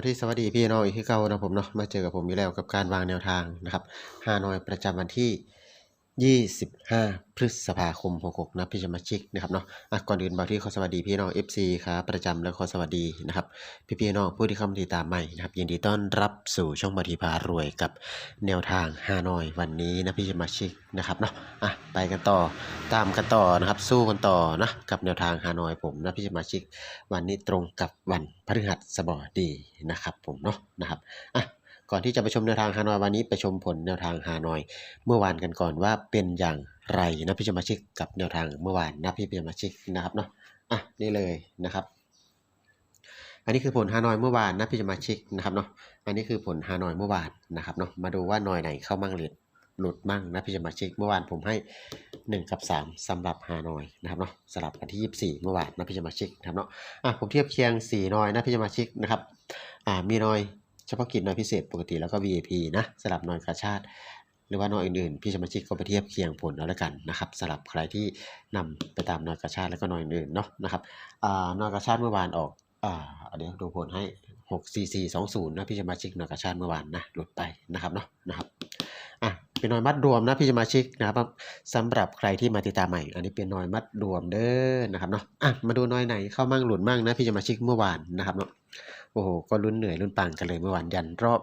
วัสดีสวัสดีพี่น้องอีกที่เก่านะผมเนาะมาเจอกับผมอีกแล้วกับการวางแนวทางนะครับฮานอยประจำวันที่ 25 พฤษภาคม 66 นะพี่สมาชิกนะครับเนาะอะก่อนอื่นบาที่ขอสวัสดีพี่น้อง FC ครับประจำและขอสวัสดีนะครับ พี่พี่น้องผู้ที่เข้ามาติดตามใหม่นะครับ ยินดีต้อนรับสู่ช่องบาวทีพารวยกับแนวทางฮานอยวันนี้นะพี่สมาชิกนะครับเนาะอะไปกันต่อตามกันต่อนะครับ สู้กันต่อนะกับแนวทางฮานอยผมนะพี่สมาชิก วันนี้ตรงกับวันพฤหัสบดีนะครับผมเนาะนะครับอะ ก่อนที่จะไปชมแนวทางฮานอยวันนี้ไปชมผลแนวทางฮานอย เมื่อวานกันก่อนว่าเป็นอย่างไรนะพี่สมาชิกกับแนวทางเมื่อวานนะพี่สมาชิกนะครับเนาะอะนี่เลยนะครับ อันนี้คือผลฮานอยเมื่อวานนะพี่สมาชิกนะครับเนาะอันนี้คือผลฮานอยเมื่อวานนะครับเนาะมาดูว่าหน่อยไหนเข้ามั่งหรือหลุดมั่งนะพี่สมาชิกเมื่อวานผมให้ 1 กับ 3สำหรับฮานอยนะครับเนาะสลับกันที่ 24 เมื่อวานนะพี่สมาชิกนะครับเนาะอะผมเทียบเคียง4นอยนะพี่สมาชิกนะครับอ่ามีนอย เฉพาะกิจน้อยพิเศษปกติแล้วก็ VIP นะสลับน้อยกระชาติ หรือว่าน้อยอื่นๆ พี่สมาชิกก็ไปเทียบเคียงผลเอาละกันนะครับสลับใครที่นำไปตามน้อยกระชาติแล้วก็น้อยอื่นๆเนาะนะครับอ่านอยกระชาติเมื่อวานออกอ่าเดี๋ยวดูผลให้ 6 4 4 2 0 นะพี่สมาชิกน้อยกระชาติเมื่อวานนะหลุดไปนะครับเนาะนะครับอะเป็นนอยมัดรวมนะพี่สมาชิกนะครับสำหรับใครที่มาติดตามใหม่ อันนี้เป็นนอยมัดรวมเด้อนะครับเนาะอะมาดูนอยไหนเข้ามั่งหลุดมั่งนะพี่สมาชิกเมื่อวานนะครับเนาะ โอ้โห ก็ลุ้นเหนื่อยลุ้นปังกันเลยเมื่อวานยันรอบ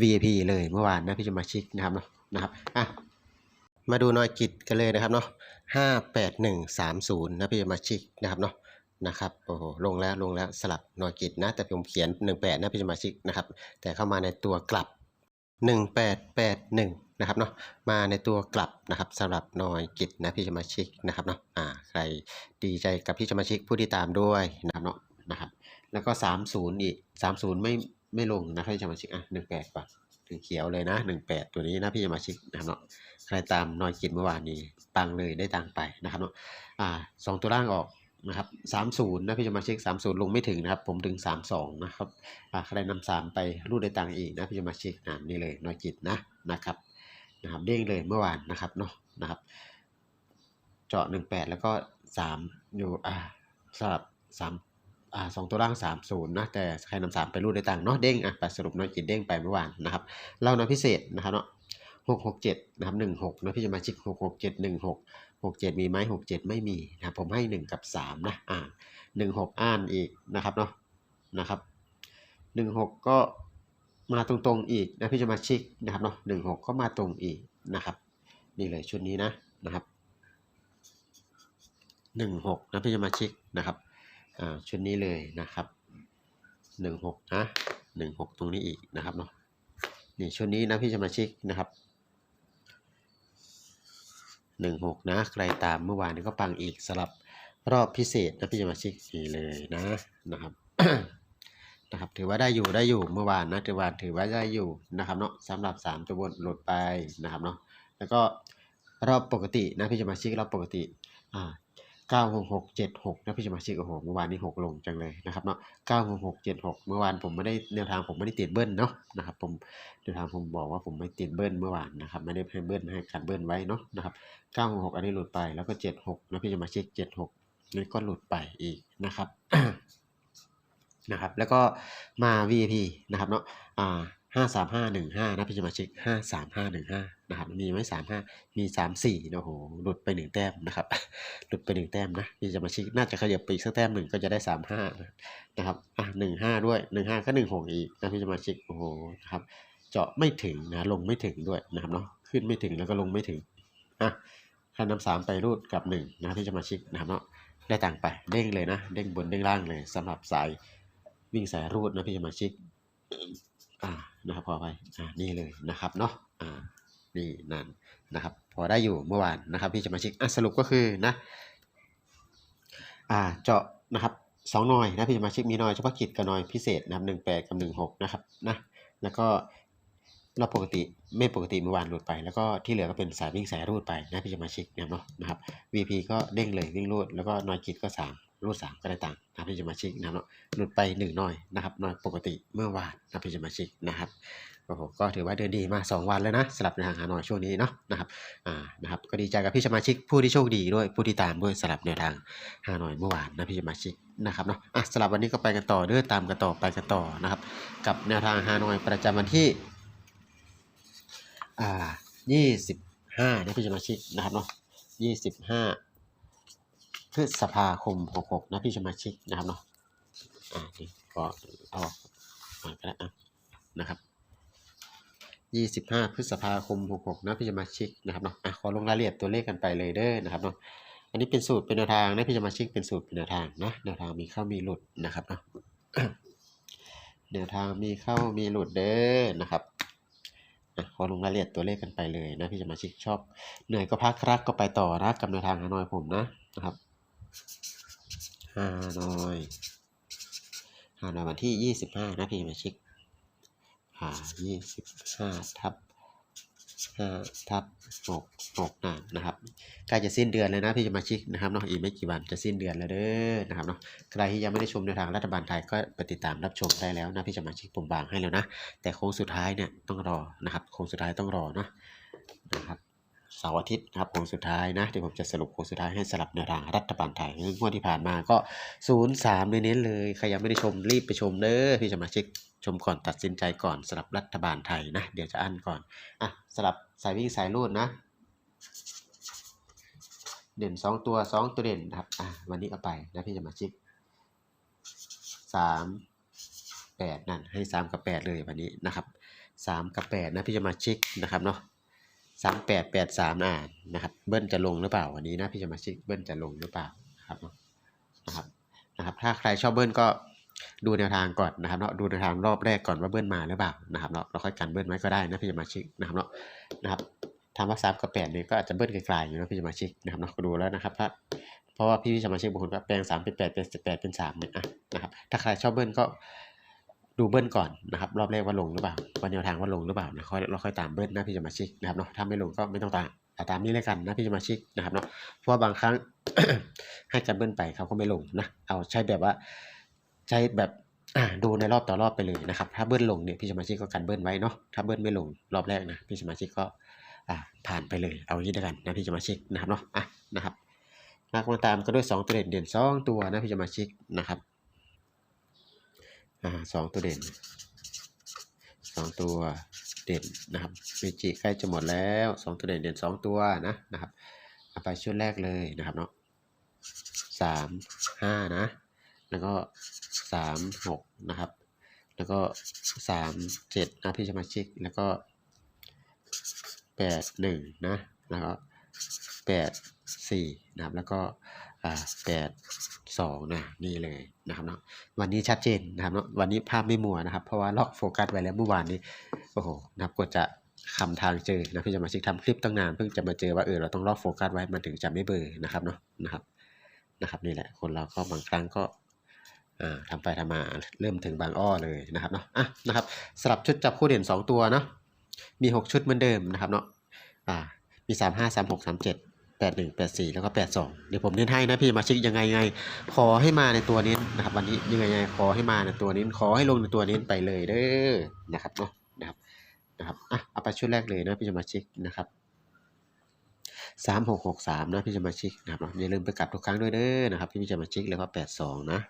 VIP เลยเมื่อวานนะพี่สมาชิกนะครับเนาะนะครับอะมาดูนอยกิจกันเลยนะครับเนาะห้าแปดหนึ่งสามศูนย์นะพี่สมาชิกนะครับเนาะนะครับโอ้โหลงแล้วลงแล้วสลับนอยกิจนะ แต่ผมเขียนหนึ่งแปดนะพี่สมาชิกนะครับ แต่เข้ามาในตัวกลับหนึ่งแปดแปดหนึ่งนะครับเนาะมาในตัวกลับนะครับสำหรับนอยกิจนะพี่สมาชิกนะครับเนาะอ่าใครดีใจกับพี่สมาชิกผู้ที่ตามด้วยนะครับเนาะ นะครับ แล้วก็สามศูนย์อีกสามศูนย์ไม่ไม่ลงนะพี่สมาชิกอะหนึ่งแปดก่อนถึงเขียวเลยนะหนึ่งแปดตัวนี้นะพี่สมาชิกนะครับเนาะใครตามนอยกินเมื่อวานนี้ปังเลยได้ตังไปนะครับเนาะอ่าสองตัวล่างออกนะครับสามศูนย์นะพี่สมาชิกสามศูนย์ลงไม่ถึงนะครับ ผมถึงสามสองนะครับอ่าใครนำสามไปรูดได้ตังอีกนะพี่สมาชิกอ่านี่เลยนอยกินนะนะครับนะครับเด้งเลยเมื่อวานนะครับเนาะนะครับเจาะหนึ่งแปดแล้วก็สามอยู่อ่าสลับสาม อ่าสองตัวล่างสามศูนย์นะแต่ใครนำสามไปรูดได้ตังเนาะเด้งอะไปสรุปน้อยกินเด้งไปเมื่อวานนะครับเรานะพิเศษนะครับเนาะหกหกเจ็ดนะครับหนึ่งหกนะพี่จะมาชิกหกหกเจ็ดหนึ่งหกหกเจ็ดมีไหมหกเจ็ดไม่มีนะผมให้หนึ่งกับสามนะอ่าหนึ่งหกอ่านอีกนะครับเนาะนะครับหนึ่งหกก็มาตรงๆอีกนะพี่จะมาชิกนะครับเนาะหนึ่งหกก็มาตรงอีกนะครับ นี่เลยชุดนี้นะนะครับหนึ่งหกนะพี่จะมาชิกนะครับ ชุดนี้เลยนะครับหนึ่งหกนะหนึ่งหกตรงนี้อีกนะครับเนาะนี่ชุดนี้นะพี่สมาชิกนะครับหนึ่งหกนะใครตามเมื่อวานนี้ก็ปังอีกสลับรอบพิเศษนะพี่สมาชิกนี่เลยนะนะครับนะครับถือว่าได้อยู่ได้อยู่เมื่อวานนะถือว่าถือว่าได้อยู่นะครับเนาะสำหรับสามตัวบนหลุดไปนะครับเนาะแล้วก็รอบปกตินะพี่สมาชิกรอบปกติอ่า เก้าหกหกเจ็ดหกนะพี่สมาชิกโอ้โหเมื่อวานนี้หกลงจังเลยนะครับเนาะเก้าหกหกเจ็ดหกเมื่อวานผมไม่ได้แนวทางผมไม่ได้ติดเบิ้ลเนาะนะครับผมแนวทางผมบอกว่าผมไม่ติดเบิ้ลเมื่อวานนะครับไม่ได้ให้เบิ้ลให้การเบิ้ลไว้เนาะนะครับเก้าหกหกอันนี้หลุดไปแล้วก็เจ็ดหกนะพี่สมาชิกเจ็ดหกนี่ก็หลุดไปอีกนะครับนะครับแล้วก็มา VIP นะครับเนาะอ่า ห้าสามห้าหนึ่งห้านะพี่สมาชิกห้าสามห้าหนึ่งห้านะครับมีไหมสามห้ามีสามสี่โอ้โหหลุดไปหนึ่งแต้มนะครับหลุดไปหนึ่งแต้มนะพี่สมาชิกน่าจะขยับไปอีกสักแต้มหนึ่งก็จะได้สามห้านะครับอะหนึ่งห้าด้วยหนึ่งห้าก็หนึ่งหกอีกนะพี่สมาชิกโอ้โหนะครับเจาะไม่ถึงนะลงไม่ถึงด้วยนะครับเนาะขึ้นไม่ถึงแล้วก็ลงไม่ถึงอะถ้านำสามไปรูดกับหนึ่งนะพี่สมาชิกนะครับเนาะได้ต่างไปเด้งเลยนะเด้งบนเด้งล่างเลยสำหรับสายวิ่งสายรูดนะพี่สมาชิกอ่า นะครับพอไปอ่านี่เลยนะครับเนาะอ่านี่นั่นนะครับ พอได้อยู่เมื่อวานนะครับพี่สมาชิกอะสรุปก็คือนะอ่าเจาะนะครับสองหน่อยนะพี่สมาชิกมีหน่อยเฉพาะกิจกับหน่อยพิเศษนะครับหนึ่งแปดกับหนึ่งหกนะครับนะแล้วก็เราปกติไม่ปกติเมื่อวานหลุดไป แล้วก็ที่เหลือก็เป็นสายวิ่งสายรูดไปนะพี่สมาชิกนะครับเนาะนะครับ VP ก็เด้งเลยวิ่งรูดแล้วก็หน่อยกิจก็สาม รูดสามก็ได้ตังค์นะพี่สมาชิกนะเนาะหลุดไปหนึ่งหน่อยนะครับน่อยปกติเมื่อวานนะพี่สมาชิกนะครับโอ้โหก็ถือว่าเดินดีมาสองวันแล้วนะสำหรับแนวทางฮานอยช่วงนี้เนาะนะครับอ่านะครับก็ดีใจกับพี่สมาชิกผู้ที่โชคดีด้วยผู้ที่ตามด้วยสำหรับแนวทางฮานอยเมื่อวานนะพี่สมาชิกนะครับเนาะอะสำหรับวันนี้ก็ไปกันต่อเด้อตามกันต่อไปกันต่อนะครับ กับแนวทางฮานอยประจำวันที่อ่ายี่สิบห้านะพี่สมาชิกนะครับเนาะยี่สิบห้า พฤษภาคมหกหกนะพี่สมาชิกนะครับเนาะ อ่านี่ก็เอามาก็ได้อะนะครับยี่สิบห้าพฤษภาคมหกหกนะพี่สมาชิกนะครับเนาะอะขอลงรายละเอียดตัวเลขกันไปเลยเด้อนะครับเนาะอันนี้เป็นสูตรเป็นแนวทางนะพี่สมาชิกเป็นสูตรเป็นแนวทางนะแนวทางมีเข้ามีหลุดนะครับเนาะแนวทางมีเข้ามีหลุดเด้อนะครับอะขอลงรายละเอียดตัวเลขกันไปเลยนะพี่สมาชิกชอบเหนื่อยก็พักรักก็ไปต่อนะกับแนวทางฮานอยผมนะนะครับ ฮานอยฮานอยวันที่ยี่สิบห้านะพี่สมาชิกอ่ายี่สิบห้าทับห้าทับหกหกนะนะครับใกล้จะสิ้นเดือนเลยนะพี่สมาชิกนะครับเนาะอีกไม่กี่วันจะสิ้นเดือนแล้วเด้อนะครับเนาะใครที่ยังไม่ได้ชมแนทางรัฐบาลไทยก็ไปติดตามรับชมได้แล้วนะพี่สมาชิกผมวางให้แล้วนะแต่โค้งสุดท้ายเนี่ยต้องรอนะครับโค้งสุดท้ายต้องรอเนาะนะครับ เสาร์อาทิตย์นะครับโค้งสุดท้ายนะเดี๋ยวผมจะสรุปโค้งสุดท้ายให้สลับแนวทางรัฐบาลไทยงวดที่ผ่านมาก็ศูนย์เน้นเลย ใครยังไม่ได้ชมรีบไปชมเด้อพี่สมาชิกชมก่อนตัดสินใจก่อนสลับรัฐบาลไทยนะ เดี๋ยวจะอั้นก่อนอะสลับสายวิ่งสายรูดนะ เด่นสองตัวสองตัวเด่นนะครับอะวันนี้เอาไปนะพี่สมาชิกสามแปดนั่นให้สามกับแปดเลยวันนี้นะครับสามกับแปดนะพี่จะมาช็คนะครับเนาะ สามแปดแปดสามอ่านนะครับ เบิ้ลจะลงหรือเปล่าวันนี้นะพี่จะมาช็คเบิ้ลจะลงหรือเปล่าครับนะครับนะครับ ถ้าใครชอบเบิ้ลก็ดูแนวทางก่อนนะครับเนาะดูแนวทางรอบแรกก่อนว่าเบิ้ลมาหรือเปล่านะครับเนาะเราค่อยกันเบิ้ลไว้ก็ได้นะพี่จะมาช็คนะครับเนาะนะครับถามว่าสามกับแปดเนี่ยก็อาจจะเบิ้ลไกลๆอยู่นะพี่จะมาช็คนะครับเนาะก็ดูแล้วนะครับถ้าเพราะว่าพี่สมาชิกบางคนก็แปลงสามเป็นแปดเป็นแปดเป็นสามเนี่ยอะนะครับถ้าใครชอบเบิ้ลก็ ดูเบิ้ลก่อนนะครับรอบแรกว่าลงหรือเปล่าว่าแนวทางว่าลงหรือเปล่านะค่อยเราค่อยตามเบิ้ลนะพี่สมาชิกนะครับเนาะถ้าไม่ลงก็ไม่ต้องตามเอาตามนี้เลยกันนะพี่สมาชิกนะครับเนาะเพราะว่าบางครั้งให้กันเบิ้ลไปเขาก็ไม่ลงนะเอาใช้แบบว่าใช้แบบดูในรอบต่อรอบไปเลยนะครับ ถ้าเบิ้ลลงเนี่ยพี่สมาชิกก็กันเบิ้ลไว้เนาะถ้าเบิ้ลไม่ลงรอบแรกนะพี่สมาชิกก็ผ่านไปเลยเอางี้ด้วยกันนะพี่สมาชิกนะครับเนาะอะนะครับนักมาตามก็ด้วยสองตัวเด่นเด่นสองตัวนะพี่จะมาชิกนะครับ อ่าสองตัวเด่นสองตัวเด่นนะครับเมจิใกล้จะหมดแล้วสองตัวเด่นเด่นสองตัวนะนะครับเอาไปชุดแรกเลยนะครับเนาะสามห้านะ แล้วก็สามหกนะครับ แล้วก็สามเจ็ดนะพี่สมาชิกแล้วก็แปดหนึ่งนะแล้วก็แปดสี่นะครับแล้วก็แปดสองนะนี่เลยนะครับเนาะวันนี้ชัดเจนนะครับเนาะวันนี้ภาพไม่มัวนะครับ เพราะว่าล็อกโฟกัสไว้แล้วเมื่อวานนี้โอ้โหนะครับกว่าจะคำทางเจอนะเพี่สมาชิกทำคลิปตั้งนานเพิ่งจะมาเจอว่าเออเราต้องล็อกโฟกัสไว้มันถึงจะไม่เบลอนะครับเนาะนะครับนะครับนี่แหละคนเราก็บางครั้งก็อ่าทำไปทำมาเริ่มถึงบางอ้อเลยนะครับเนาะอะนะครับสลับชุดจับคู่เด่น 2 ตัวเนาะมี 6 ชุดเหมือนเดิมนะครับเนาะอ่ามี 3 5 3 6 3 7 8 1 8 4 แล้วก็ 8 2 เดี๋ยวผมเน้นให้นะพี่มาชิกยังไงไง ขอให้มาในตัวนี้นะครับ วันนี้ยังไงไงขอให้มาในตัวนี้ ขอให้ลงในตัวนี้ไปเลยเด้อนะครับเนาะนะครับนะครับอะเอาไปชุดแรกเลยนะพี่สมาชิกนะครับสามหกหกสามนะพี่สมาชิกนะครับอย่าลืมไปกลับทุกครั้งด้วยเด้อนะครับพี่สมาชิกแล้วก็แปดสองนะ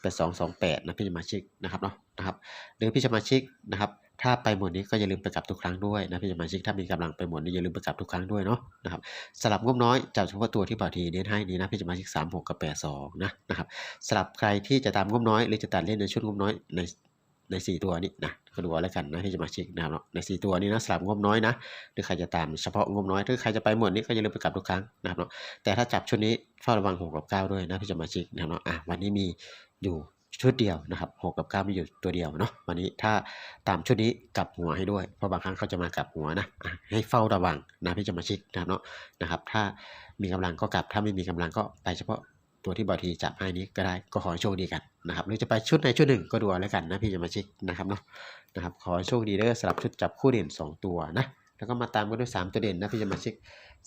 แปดสองสองแปดนะพี่สมาชิกนะครับเนาะนะครับหรือพี่สมาชิกนะครับ ถ้าไปหมดนี้ก็อย่าลืมไปกลับทุกครั้งด้วยนะพี่สมาชิกถ้ามีกำลังไปหมดนี้อย่าลืมไปกลับทุกครั้งด้วยเนาะนะครับสลับงบน้อยจับเฉพาะตัวที่บาทีเน้นให้นี้นะพี่สมาชิกสามหกกับแปดสองนะนะครับสลับใครที่จะตามงบน้อยหรือจะตัดเล่นในชุดงบน้อยในในสี่ตัวนี้นะก็ดูเอาแล้วกันนะพี่สมาชิกนะครับเนาะในสี่ตัวนี้นะสลับงบน้อยนะหรือใครจะตามเฉพาะงบน้อยถ้าใครจะไปหมดนี้ก็อย่าลืมไปกลับทุกครั้งนะครับเนาะแต่ถ้าจับชุดนี้เฝ้าระวังหกกับเก้าด้วยนะพี่สมาชิกนะครับเนาะอะวันนี้มีอยู่ ชุดเดียวนะครับหกกับเก้ามีอยู่ตัวเดียวเนาะวันนี้ถ้าตามชุดนี้กลับหัวให้ด้วย เพราะบางครั้งเขาจะมากลับหัวนะให้เฝ้าระวังนะพี่จะมาชิกนะครับเนาะนะครับ ถ้ามีกำลังก็กลับ ถ้าไม่มีกำลังก็ไปเฉพาะตัวที่บอทีจับให้นี้ก็ได้ก็ขอโชคดีกันนะครับหรือจะไปชุดในชุดหนึ่งก็ดูเอาแล้วกันนะพี่จะมาชิกนะครับเนาะนะครับขอโชคดีเด้อสำหรับชุดจับคู่เด่นสองตัวนะแล้วก็มาตามกันด้วยสามตัวเด่นนะพี่จะมาชิก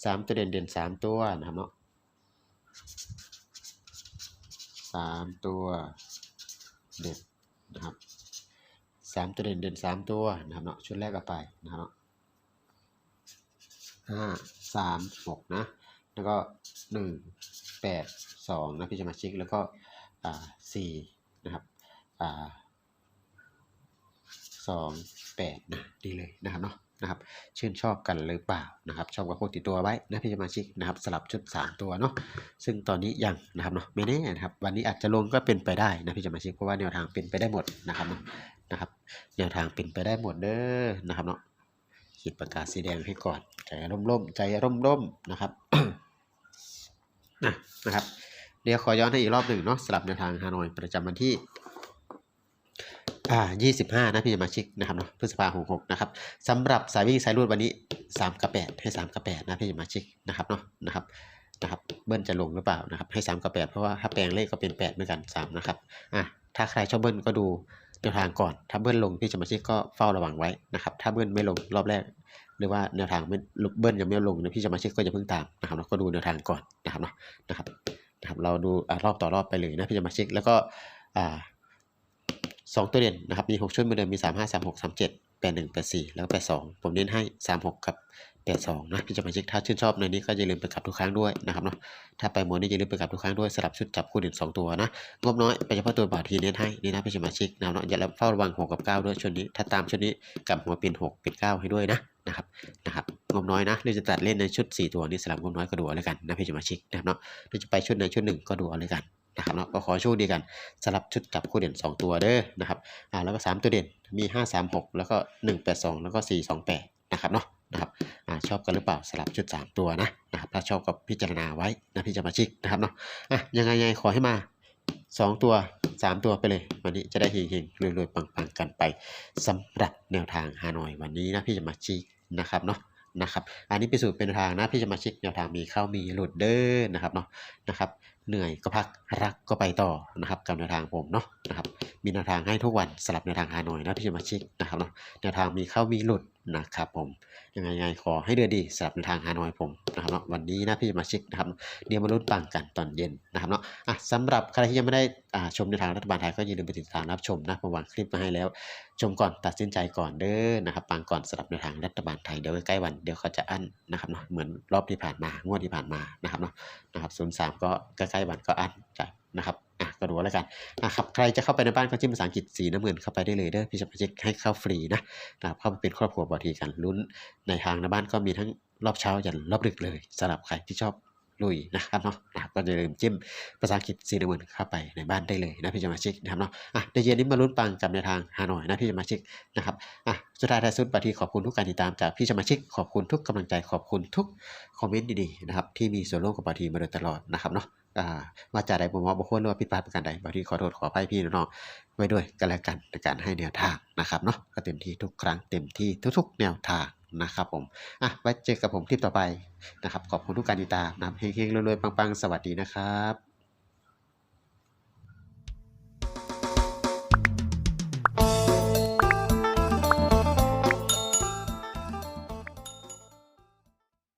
สามตัวเด่นเด่นสามตัวนะครับเนาะสามตัว เด่นนะครับสามตัวเด่นเด่นสามตัวนะครับเนาะชุดแรกก็ไปนะครับเนาะห้าสามหกนะ แล้วก็หนึ่งแปดสองนะพี่สมาชิกแล้วก็อ่าสี่นะครับอ่าสองแปดนะดีเลยนะครับเนาะ นะครับชื่นชอบกันหรือเปล่านะครับชอบกับพวกติดตัวไว้นะพี่สมาชิกนะครับสลับชุด 3 ตัวเนาะซึ่งตอนนี้ยังนะครับเนาะไม่แน่นะครับวันนี้อาจจะลงก็เป็นไปได้นะพี่สมาชิกเพราะว่าแนวทางเป็นไปได้หมดนะครับเนาะนะครับแนวทางเป็นไปได้หมดเด้อนะครับเนาะขีดประกาศสีแดงให้ก่อนใจร่มๆใจร่มๆนะครับนะนะครับเดี๋ยวขอย้อนให้อีกรอบหนึ่งเนาะสลับแนวทางฮานอยประจำวันที่ อ่า25 นะพี่สมาชิกนะครับเนาะพฤษภาคม66นะครับสำหรับสายวิ่งสายรูดวันนี้ 3 กับ 8 ให้ 3 กับ 8 นะพี่สมาชิกนะครับเนาะนะครับนะครับเบิ้ลจะลงหรือเปล่านะครับให้ 3 กับ 8 เพราะว่าถ้าแปลงเลขก็เป็น 8 เหมือนกัน 3 นะครับอะถ้าใครชอบเบิ้ลก็ดูแนวทางก่อน ถ้าเบิ้ลลงพี่สมาชิกก็เฝ้าระวังไว้นะครับถ้าเบิ้ลไม่ลงรอบแรก หรือว่าแนวทางไม่เบิ้ลยังไม่ลงนะพี่สมาชิกก็อย่าเพิ่งตามนะครับเราก็ดูแนวทางก่อนนะครับเนาะนะครับนะครับเราดูอ่ารอบต่อรอบไปเลยนะพี่สมาชิกแล้วก็อ่า สองตัวเด่นนะครับ มีหกชุดเหมือนเดิมมีสามห้าสามหกสามเจ็ดแปดหนึ่งแปดสี่แล้วก็แปดสองผมเน้นให้สามหกกับแปดสองนะพี่จะมาเช็คถ้าชื่นชอบในนี้ก็อย่าลืมไปกลับทุกครั้งด้วยนะครับเนาะถ้าไปหมดนี่อย่าลืมไปกลับทุกครั้งด้วยสลับชุดจับคู่เด่นสองตัวนะงบน้อยไปเฉพาะตัวบาททีเน้นให้นี่นะพี่จะมาเช็คนะเนาะอย่าลืมเฝ้าระวังหกกับเก้าด้วยชุดนี้ถ้าตามชุดนี้กลับหัวเป็นหกเป็นเก้าให้ด้วยนะ นะครับนะครับงบน้อยนะหรือจะตัดเล่นในชุดสี่ตัวนี้สลับงบน้อยก็ดูเอาเลยกันนะพี่จะมาช็คนะครับเนาะหรือจะไปชุดในชุดหนึ่งก็ดูเอาเลยกันนะครับเนาะก็ขอโชคดีกันสลับชุดจับคู่เด่นสองตัวเด้อนะครับอ่าแล้วก็ 3 ตัวเด่นมี 5 3 6 แล้วก็ 1 8 2 แล้วก็ 4 2 8 นะครับเนาะนะครับอ่าชอบกันหรือเปล่าสลับชุด 3 ตัวนะนะครับถ้าชอบก็พิจารณาไว้นะพี่จะมาชิกนะครับเนาะอะยังไงยังไงขอให้มา 2 ตัว 3 ตัวไปเลย วันนี้จะได้เฮงๆรวยๆปังๆกันไปสำหรับแนวทางฮานอยวันนี้นะพี่จะมาชิกนะครับเนาะนะครับอันนี้เป็นสูตรเป็นทางนะพี่จะมาชิกแนวทางมีเข้ามีหลุดเด้อนะครับเนาะนะครับเหนื่อยก็พักรักก็ไปต่อนะครับกับแนวทางผมเนาะนะครับมีแนวทางให้ทุกวันสลับแนวทางฮานอยนะพี่สมาชิกนะครับเนาะแนวทางมีเข้ามีหลุด นะครับผมยังไงยังไงขอให้เดือดีสลับแนทางฮานอยผมนะครับเนาะวันนี้นะพี่มาชิกนะครับเดี๋ยวมาลุ้นปังกันตอนเย็นนะครับเนาะอะสำหรับใครที่ยังไม่ได้อ่าชมแนทางรัฐบาลไทยก็อย่าลืมไปติดตามรับชมนะผมวางคลิปมาให้แล้ว ชมก่อนตัดสินใจก่อนเด้อนะครับปังก่อนสลับแนทางรัฐบาลไทยเดี๋ยวใกล้วันเดี๋ยวเขาจะอั้นนะครับเนาะเหมือนรอบที่ผ่านมางวดที่ผ่านมานะครับเนาะนะครับศูนย์สามก็ใกล้ๆวันก็อั้นจะนะครับอะ ก็ดูแล้วกันนะครับใครจะเข้าไปในบ้านก็จิ้มภาษาอังกฤษสีน้ำเงินเข้าไปได้เลยเด้อพี่จะมาช็คให้เข้าฟรีนะนะครับเข้าไปเป็นครอบครัวบอทีกันลุ้นในทางในบ้านก็มีทั้งรอบเช้ายันรอบดึกเลยสำหรับใครที่ชอบลุยนะครับเนาะนะครับก็อย่าลืมจิ้มภาษาอังกฤษสีน้ำเงินเข้าไปในบ้านได้เลยนะพี่จะมาช็คนะครับเนาะอะในเย็นนี้มาลุ้นปังกับในทางฮานอยนะพี่จะมาช็คนะครับอะสุดท้ายท้ายสุดบาทีขอบคุณทุกการติดตามจากพี่จะมาช็คขอบคุณทุกกำลังใจขอบคุณทุกคอมเมนต์ดีๆนะครับที่มีส่วนร่วมกับบาทีมาโดยตลอดนะครับเนาะ อ่าว่าจะได้ผมว่าบุคคลหรือว่าผิดพลาดประการใดบางทีขอโทษขออภัยพี่น้องไว้ด้วยกันแล้วกันในการให้แนวทางนะครับเนาะก็เต็มที่ทุกครั้งเต็มที่ทุกๆ แนวทางนะครับผมอะไว้เจอกับผมคลิปต่อไปนะครับขอบคุณทุกการติดตามนะเฮงๆรวยๆปังๆ สวัสดีนะครับ